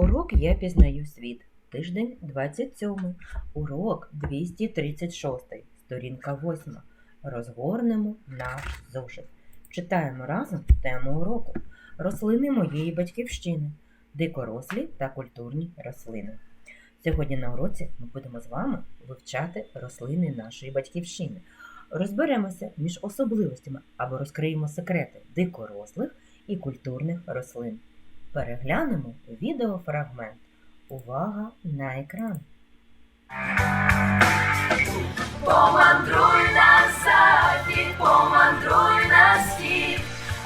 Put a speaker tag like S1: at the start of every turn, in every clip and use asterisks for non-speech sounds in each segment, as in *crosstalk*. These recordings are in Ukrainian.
S1: Урок я пізнаю світ. Тиждень 27. Урок 236. Сторінка 8. Розгорнемо наш зошит. Читаємо разом тему уроку. Рослини моєї батьківщини. Дикорослі та культурні рослини. Сьогодні на уроці ми будемо з вами вивчати рослини нашої батьківщини. Розберемося між особливостями або розкриємо секрети дикорослих і культурних рослин. Переглянемо відеофрагмент. Увага на екран.
S2: Помандруй на захід, помандруй на схід,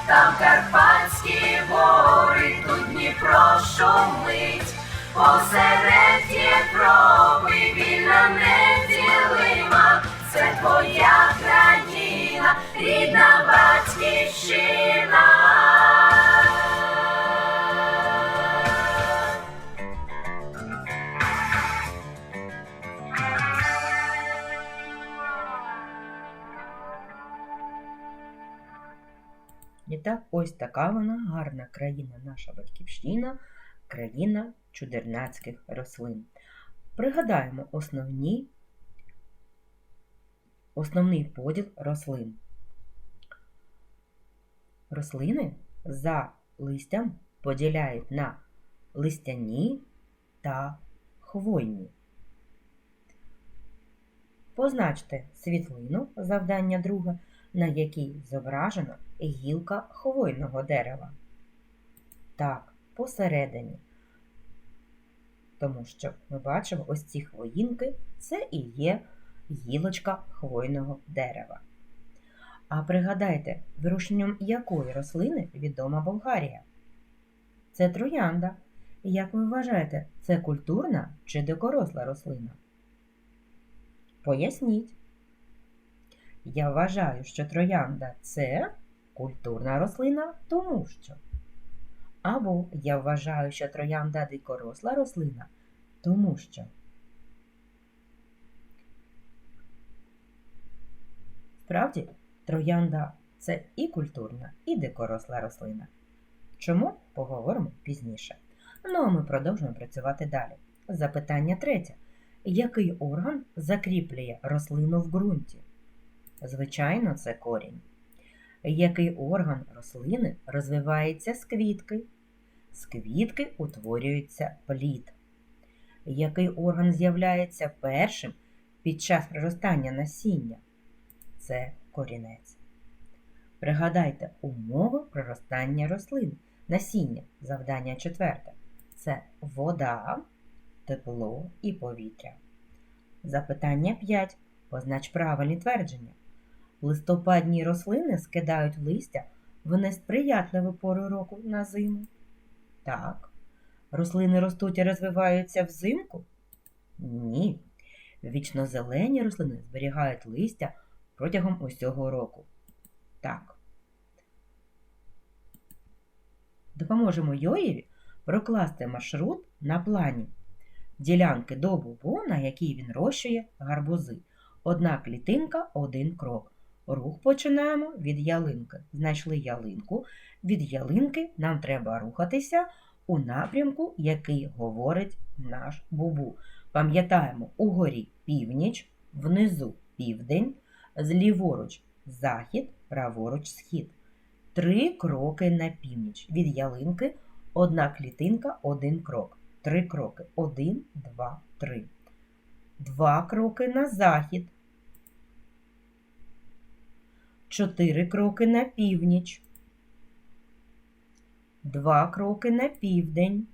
S2: там Карпатські гори, тут Дніпро шумить, посеред Європи вільна неділима, це твоя країна, рідна батьківщина.
S1: Ось така вона гарна країна, наша батьківщина, країна чудернацьких рослин. Пригадаємо основні, основний поділ рослин. Рослини за листям поділяють на листяні та хвойні. Позначте світлину завдання друге, на якій зображена гілка хвойного дерева. Так, посередині. Тому що ми бачимо ось ці хвоїнки це і є гілочка хвойного дерева. А пригадайте, вирощенням якої рослини відома Болгарія? Це троянда. Як ви вважаєте, це культурна чи дикоросла рослина? Поясніть. Я вважаю, що троянда це культурна рослина, тому що. Або я вважаю, що троянда дикоросла рослина, тому що. Справді, троянда це і культурна, і дикоросла рослина. Чому поговоримо пізніше. Ну а ми продовжуємо працювати далі. Запитання третє. Який орган закріплює рослину в ґрунті? Звичайно, це корінь. Який орган рослини розвивається з квітки? З квітки утворюється плід. Який орган з'являється першим під час проростання насіння? Це корінець. Пригадайте умови проростання рослин. Насіння завдання четверте. Це вода, тепло і повітря. Запитання 5. Познач правильні твердження. Листопадні рослини скидають листя в несприятливу пору року на зиму. Так. Рослини ростуть і розвиваються взимку? Ні. Вічнозелені рослини зберігають листя протягом усього року. Так. Допоможемо Йоєві прокласти маршрут на плані ділянки до бубу, на якій він рощує гарбузи. Одна клітинка, один крок. Рух починаємо від ялинки. Знайшли ялинку. Від ялинки нам треба рухатися у напрямку, який говорить наш бубу. Пам'ятаємо, угорі північ, внизу південь, зліворуч захід, праворуч схід. Три кроки на північ. Від ялинки одна клітинка, один крок. Три кроки. Один, два, три. Два кроки на захід. Чотири кроки на північ. Два кроки на південь.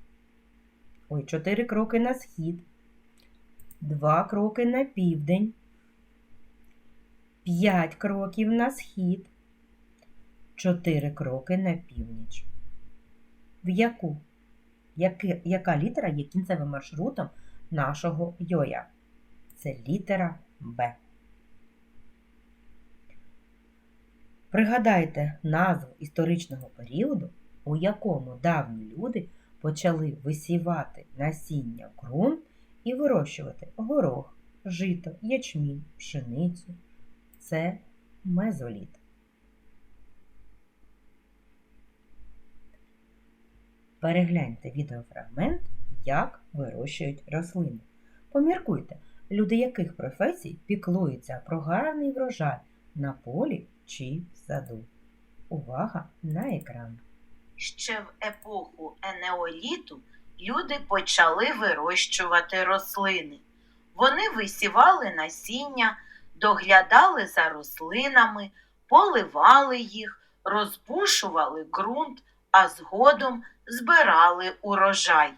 S1: Ой, чотири кроки на схід. Два кроки на південь. П'ять кроків на схід. Чотири кроки на північ. В яку? Яки, яка літера є кінцевим маршрутом нашого йоя? Це літера Б. Пригадайте назву історичного періоду, у якому давні люди почали висівати насіння в ґрунт і вирощувати горох, жито, ячмінь, пшеницю. Це мезоліт. Перегляньте відеофрагмент, як вирощують рослини. Поміркуйте, люди яких професій піклуються про гарний врожай на полі чи саду. Увага на екран.
S3: Ще в епоху енеоліту люди почали вирощувати рослини. Вони висівали насіння, доглядали за рослинами, поливали їх, розпушували ґрунт, а згодом збирали урожай.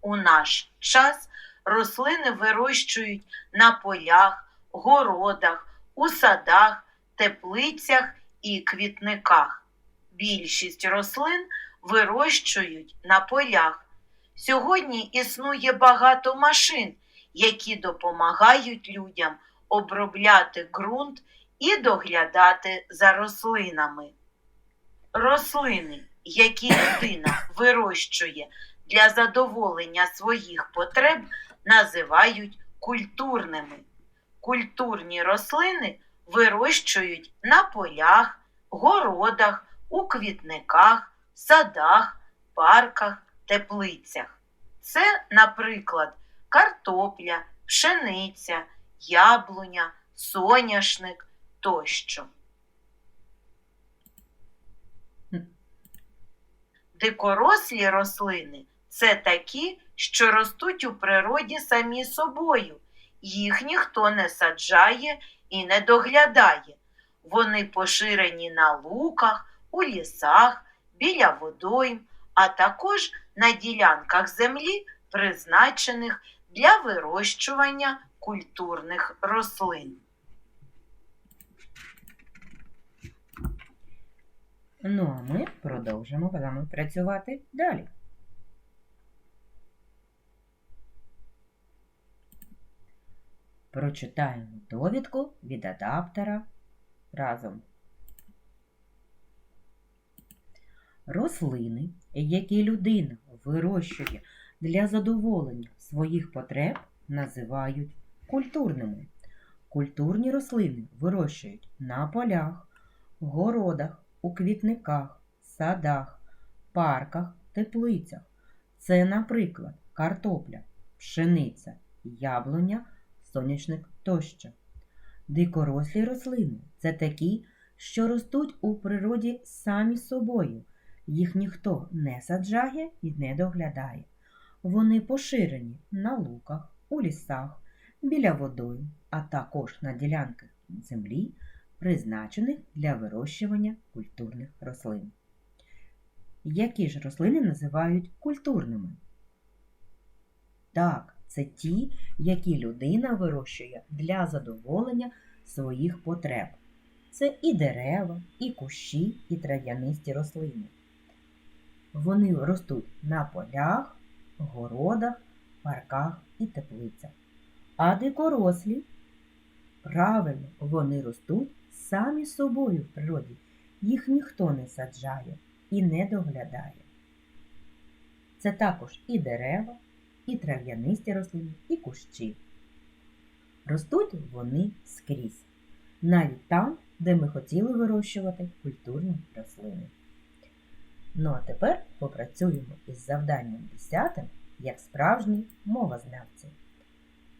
S3: У наш час рослини вирощують на полях, городах, у садах, теплицях і квітниках. Більшість рослин вирощують на полях. Сьогодні існує багато машин, які допомагають людям обробляти ґрунт і доглядати за рослинами. Рослини, які людина вирощує для задоволення своїх потреб, називають культурними. Культурні рослини вирощують на полях, городах, у квітниках, садах, парках, теплицях. Це, наприклад, картопля, пшениця, яблуня, соняшник тощо. Дикорослі рослини це такі, що ростуть у природі самі собою. Їх ніхто не саджає і не доглядає. Вони поширені на луках, у лісах, біля водойм, а також на ділянках землі, призначених для вирощування культурних рослин.
S1: Ну а ми продовжимо з вами працювати далі. Прочитаємо довідку від адаптера разом. Рослини, які людина вирощує для задоволення своїх потреб, називають культурними. Культурні рослини вирощують на полях, городах, у квітниках, садах, парках, теплицях. Це, наприклад, картопля, пшениця, яблуня, сонячник тощо. Дикорослі рослини це такі, що ростуть у природі самі собою. Їх ніхто не саджає і не доглядає. Вони поширені на луках, у лісах, біля водойм, а також на ділянках землі, призначених для вирощування культурних рослин. Які ж рослини називають культурними? Так, це ті, які людина вирощує для задоволення своїх потреб. Це і дерева, і кущі, і трав'янисті рослини. Вони ростуть на полях, городах, парках і теплицях. А дикорослі, правильно, вони ростуть самі собою в природі. Їх ніхто не саджає і не доглядає. Це також і дерева, і трав'янисті рослини, і кущі. Ростуть вони скрізь, навіть там, де ми хотіли вирощувати культурні рослини. Ну а тепер попрацюємо із завданням 10, як справжні мовознавці.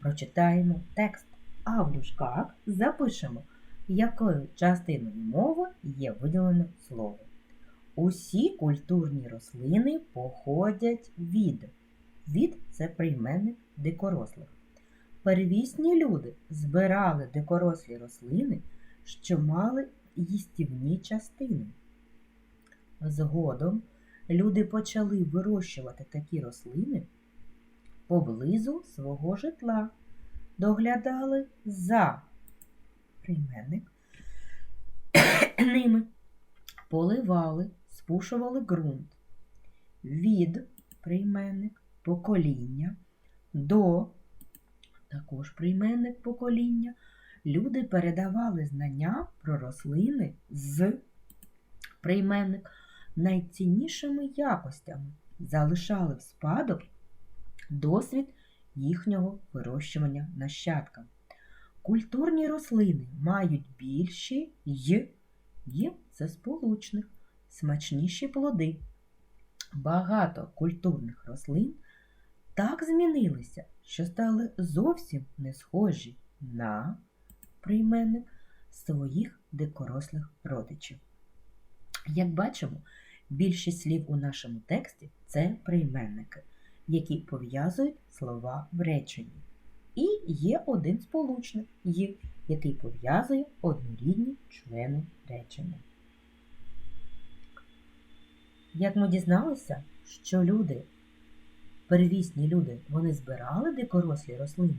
S1: Прочитаємо текст, а в дужках запишемо, якою частиною мови є виділено слово. Усі культурні рослини походять від. Від це прийменник дикорослих. Первісні люди збирали дикорослі рослини, що мали їстівні частини. Згодом люди почали вирощувати такі рослини поблизу свого житла, доглядали за прийменник *coughs* ними, поливали, спушували ґрунт. Від прийменник покоління до також прийменник покоління. Люди передавали знання про рослини з прийменник найціннішими якостями, залишали в спадок досвід їхнього вирощування нащадкам. Культурні рослини мають більші й, й це сполучник, смачніші плоди. Багато культурних рослин так змінилися, що стали зовсім не схожі на прийменник своїх дикорослих родичів. Як бачимо, більшість слів у нашому тексті це прийменники, які пов'язують слова в реченні. І є один сполучник «й», який пов'язує однорідні члени речення. Як ми дізналися, що люди, первісні люди, вони збирали дикорослі рослини,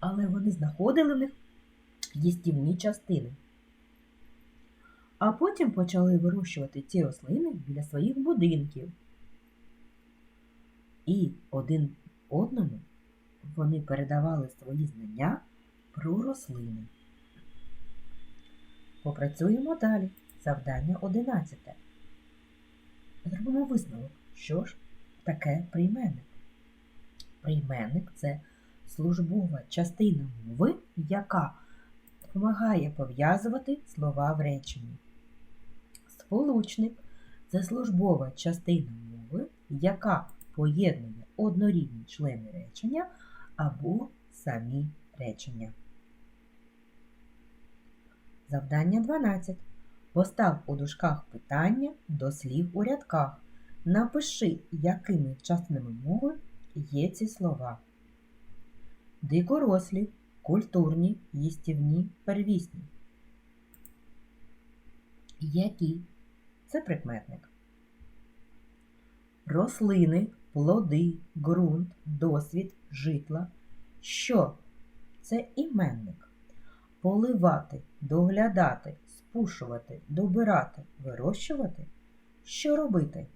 S1: але вони знаходили в них їстівні частини. А потім почали вирощувати ці рослини біля своїх будинків. І один одному вони передавали свої знання про рослини. Попрацюємо далі. Завдання 11. Зробимо висновок, що ж таке прийменник. Прийменник це службова частина мови, яка допомагає пов'язувати слова в реченні. Сполучник це службова частина мови, яка поєднує однорідні члени речення або самі речення. Завдання 12. Постав у дужках питання до слів у рядках. Напиши, якими частинами мови є ці слова. Дикорослі, культурні, їстівні, первісні. Які? Це прикметник. Рослини, плоди, ґрунт, досвід, житла. Що? Це іменник. Поливати, доглядати, спушувати, добирати, вирощувати. Що робити?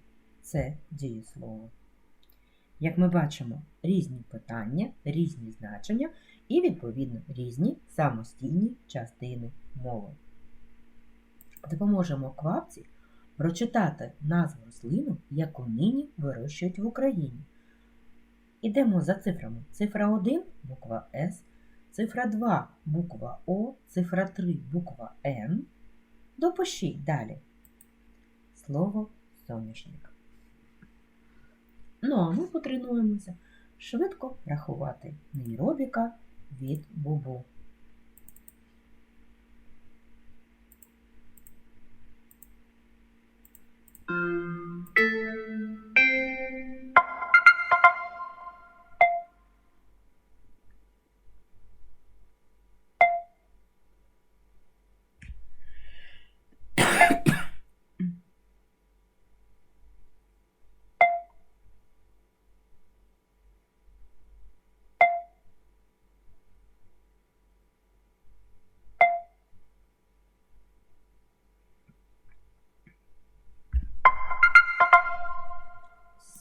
S1: Це дієслово. Як ми бачимо, різні питання, різні значення і, відповідно, різні самостійні частини мови. Допоможемо квапці прочитати назву рослину, яку нині вирощують в Україні. Ідемо за цифрами. Цифра 1 буква С, цифра 2 буква О, цифра 3 буква Н. Допишіть далі. Слово соняшник. Ну, а ми потренуємося швидко рахувати нейробіка від бубу.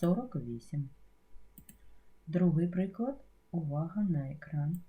S1: Сорок вісім. Другий приклад. Увага на екран.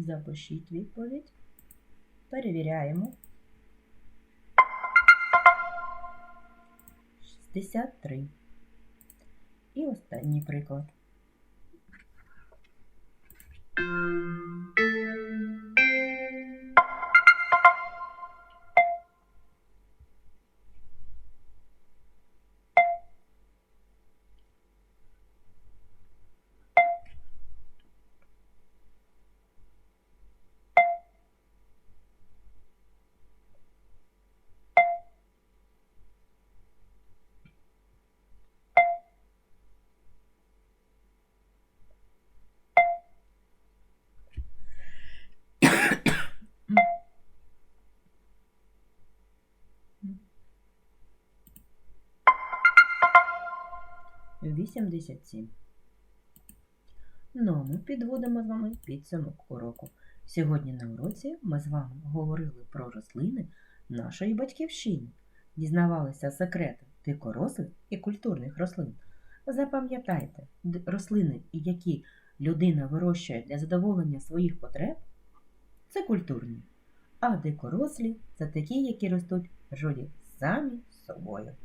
S1: Запишіть відповідь. Перевіряємо. 63. І останній приклад. Вісімдесят сім. Ну, ми підводимо з вами підсумок уроку. Сьогодні на уроці ми з вами говорили про рослини нашої батьківщини, дізнавалися секрети дикорослих і культурних рослин. Запам'ятайте, рослини, які людина вирощує для задоволення своїх потреб, це культурні, а дикорослі це такі, які ростуть природі самі собою.